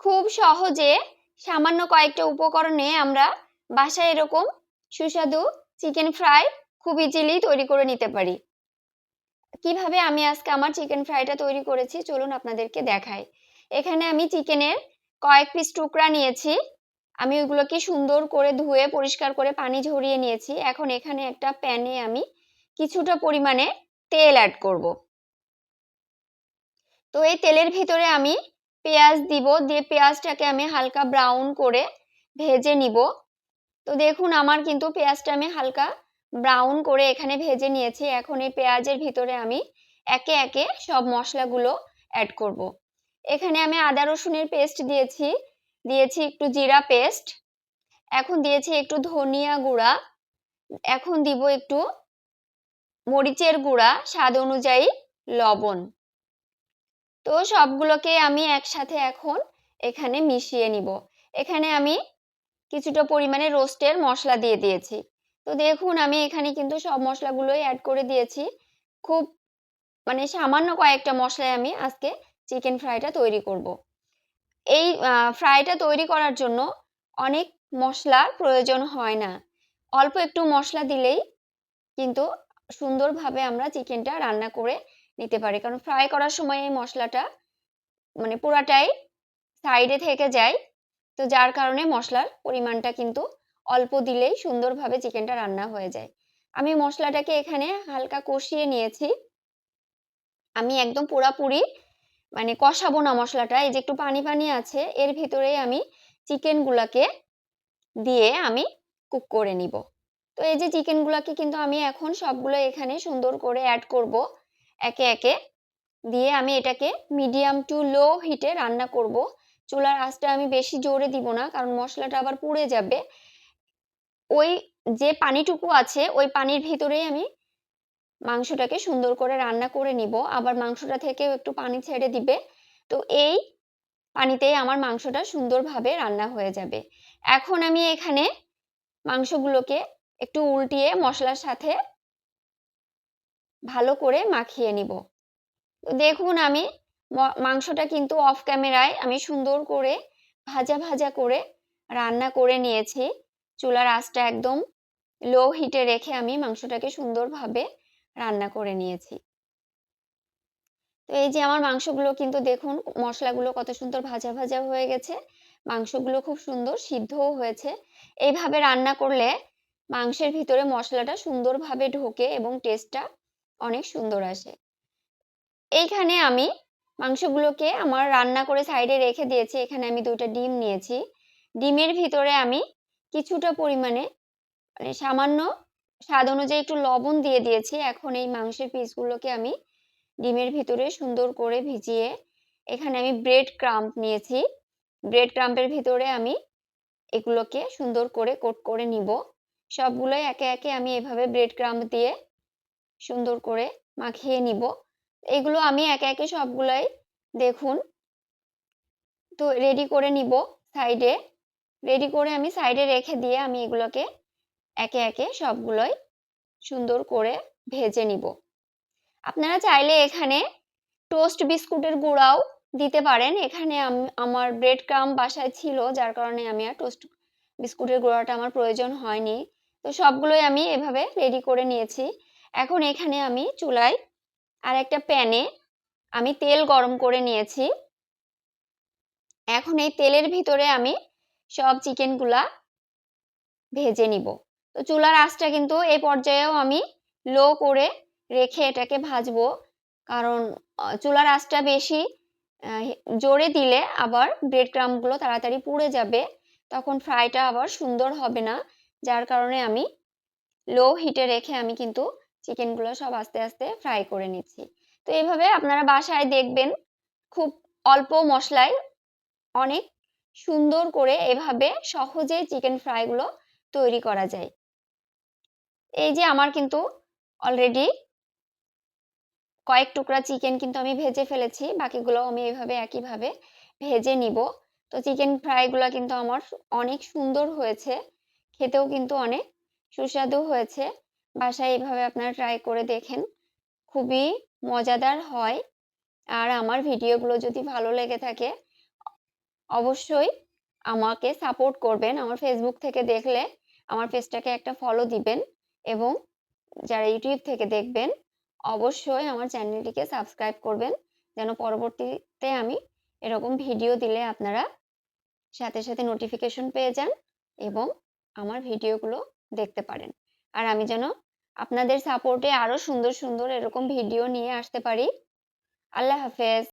খুব সহজে সামান্য কয়েকটা উপকরণে আমরা বাসায় এরকম সুস্বাদু চিকেন ফ্রাই খুব ইজিলি তৈরি করে নিতে পারি। কীভাবে আমি আজকে আমার চিকেন ফ্রাইটা তৈরি করেছি চলুন আপনাদেরকে দেখাই। এখানে আমি চিকেনের কয়েক পিস টুকরা নিয়েছি। আমি ওইগুলোকে সুন্দর করে ধুয়ে, পরিষ্কার করে পানি ঝরিয়ে নিয়েছি। এখন এখানে একটা প্যানে আমি কিছুটা পরিমাণে তেল অ্যাড করব। তো এই তেলের ভিতরে আমি পেঁয়াজ দিব, দিয়ে পেঁয়াজটাকে আমি হালকা ব্রাউন করে ভেজে নিব। তো দেখুন, আমার কিন্তু পেঁয়াজটা আমি হালকা ব্রাউন করে এখানে ভেজে নিয়েছি। এখন এই পেঁয়াজের ভিতরে আমি একে একে সব মশলাগুলো অ্যাড করব। এখানে আমি আদা রসুনের পেস্ট দিয়েছি দিয়েছি একটু জিরা পেস্ট এখন দিয়েছি একটু ধনিয়া গুঁড়া, এখন দিব একটু মরিচের গুঁড়া, স্বাদ অনুযায়ী লবণ। তো সবগুলোকে আমি একসাথে এখন এখানে মিশিয়ে নিব। এখানে আমি কিছুটা পরিমাণে রোস্টের মশলা দিয়ে দিয়েছি। তো দেখুন, আমি এখানে কিন্তু সব মশলাগুলোই অ্যাড করে দিয়েছি। খুব মানে সামান্য কয়েকটা মশলায় আমি আজকে চিকেন ফ্রাইটা তৈরি করব। এই ফ্রাইটা তৈরি করার জন্য অনেক মশলার প্রয়োজন হয় না। অল্প একটু মশলা দিলেই কিন্তু সুন্দরভাবে আমরা চিকেনটা রান্না করে নিতে পারি। কারণ ফ্রাই করার সময় এই মশলাটা মানে পুরাটাই সাইডে থেকে যায়। তো যার কারণে মশলার পরিমাণটা কিন্তু অল্প দিলেই সুন্দরভাবে চিকেনটা রান্না হয়ে যায়। আমি মশলাটাকে এখানে হালকা কষিয়ে নিয়েছি। আমি একদম পুরাপুরি মানে কষাবো না মশলাটা। এই যে একটু পানি পানি আছে, এর ভিতরেই আমি চিকেনগুলাকে দিয়ে আমি কুক করে নিব। তো এই যে চিকেনগুলোকে কিন্তু আমি এখন সবগুলো এখানে সুন্দর করে অ্যাড করব। একে একে দিয়ে আমি এটাকে মিডিয়াম টু লো হিটে রান্না করব। চুলার আঁচটা আমি বেশি জোরে দিব না, কারণ মশলাটা আবার পুড়ে যাবে। ওই যে পানিটুকু আছে, ওই পানির ভিতরেই আমি মাংসটাকে সুন্দর করে রান্না করে নিব। আবার মাংসটা থেকেও একটু পানি ছেড়ে দিবে। তো এই পানিতেই আমার মাংসটা সুন্দরভাবে রান্না হয়ে যাবে। এখন আমি এখানে মাংসগুলোকে একটু উল্টিয়ে মশলার সাথে ভালো করে মাখিয়ে নিব। দেখুন আমি মাংসটা কিন্তু অফ ক্যামেরায় আমি সুন্দর করে ভাজা ভাজা করে রান্না করে নিয়েছি। চুলার আঁচটা একদম লো হিটে রেখে আমি মাংসটাকে সুন্দরভাবে রান্না করে নিয়েছি। তো এই যে আমার মাংসগুলো কিন্তু দেখুন, মশলাগুলো কত সুন্দর ভাজা ভাজা হয়ে গেছে। মাংসগুলো খুব সুন্দর সিদ্ধও হয়েছে। এইভাবে রান্না করলে মাংসের ভিতরে মশলাটা সুন্দরভাবে ঢোকে এবং টেস্টটা অনেক সুন্দর আসে। এইখানে আমি মাংসগুলোকে আমার রান্না করে সাইডে রেখে দিয়েছি। এখানে আমি দুইটা ডিম নিয়েছি। ডিমের ভিতরে আমি কিছুটা পরিমাণে মানে সামান্য স্বাদ অনুযায়ী একটু লবণ দিয়ে দিয়েছি। এখন এই মাংসের পিসগুলোকে আমি ডিমের ভিতরে সুন্দর করে ভিজিয়ে এখানে আমি ব্রেড ক্রাম্প নিয়েছি। ব্রেড ক্রাম্পের ভিতরে আমি এগুলোকে সুন্দর করে কোট করে নিব। সবগুলোই একে একে আমি এভাবে ব্রেড ক্রাম্প দিয়ে সুন্দর করে মাখিয়ে নিব। এগুলো আমি একে একে সবগুলাই দেখুন তো রেডি করে নিব সাইডে রেডি করে আমি সাইডে রেখে দিয়ে আমি এগুলোকে একে একে সবগুলোই সুন্দর করে ভেজে নিব। আপনারা চাইলে এখানে টোস্ট বিস্কুটের গুঁড়াও দিতে পারেন। এখানে আমার ব্রেড ক্রাম বাসায় ছিল, যার কারণে আমি আর টোস্ট বিস্কুটের গুঁড়াটা আমার প্রয়োজন হয়নি। তো সবগুলোই আমি এভাবে রেডি করে নিয়েছি। এখন এখানে আমি চুলায় আর একটা প্যানে আমি তেল গরম করে নিয়েছি। এখন এই তেলের ভিতরে আমি সব চিকেনগুলা ভেজে নিব। তো চুলার আঁচটা কিন্তু এই পর্যায়েও আমি লো করে রেখে এটাকে ভাজবো। কারণ চুলার আঁচটা বেশি জোরে দিলে আবার ব্রেড ক্রামগুলো তাড়াতাড়ি পুড়ে যাবে। তখন ফ্রাইটা আবার সুন্দর হবে না। যার কারণে আমি লো হিটে রেখে আমি কিন্তু চিকেনগুলো সব আস্তে আস্তে ফ্রাই করে নিচ্ছি। তো এইভাবে আপনারা বাসায় দেখবেন খুব অল্প মশলায় অনেক সুন্দর করে এভাবে সহজে চিকেন ফ্রাইগুলো তৈরি করা যায়। এই যে আমার কিন্তু অলরেডি কয়েক টুকরা চিকেন কিন্তু আমি ভেজে ফেলেছি বাকিগুলো আমি এইভাবে একইভাবে ভেজে নিব। তো চিকেন ফ্রাইগুলো কিন্তু আমার অনেক সুন্দর হয়েছে, খেতেও কিন্তু অনেক সুস্বাদু হয়েছে। বাসায় এইভাবে আপনারা ট্রাই করে দেখেন। খুবই মজাদার হয়। আর আমার ভিডিওগুলো যদি ভালো লেগে থাকে, অবশ্যই আমাকে সাপোর্ট করবেন। আমার ফেসবুক থেকে দেখলে আমার পেজটাকে একটা ফলো দিবেন এবং যারা ইউটিউব থেকে দেখবেন, অবশ্যই আমার চ্যানেলটিকে সাবস্ক্রাইব করবেন। যেন পরবর্তীতে আমি এরকম ভিডিও দিলে আপনারা সাথে সাথে নোটিফিকেশন পেয়ে যান এবং আমার ভিডিওগুলো দেখতে পারেন। আর আমি যেন আপনাদের সাপোর্টে আরও সুন্দর সুন্দর এরকম ভিডিও নিয়ে আসতে পারি। আল্লাহ হাফেজ।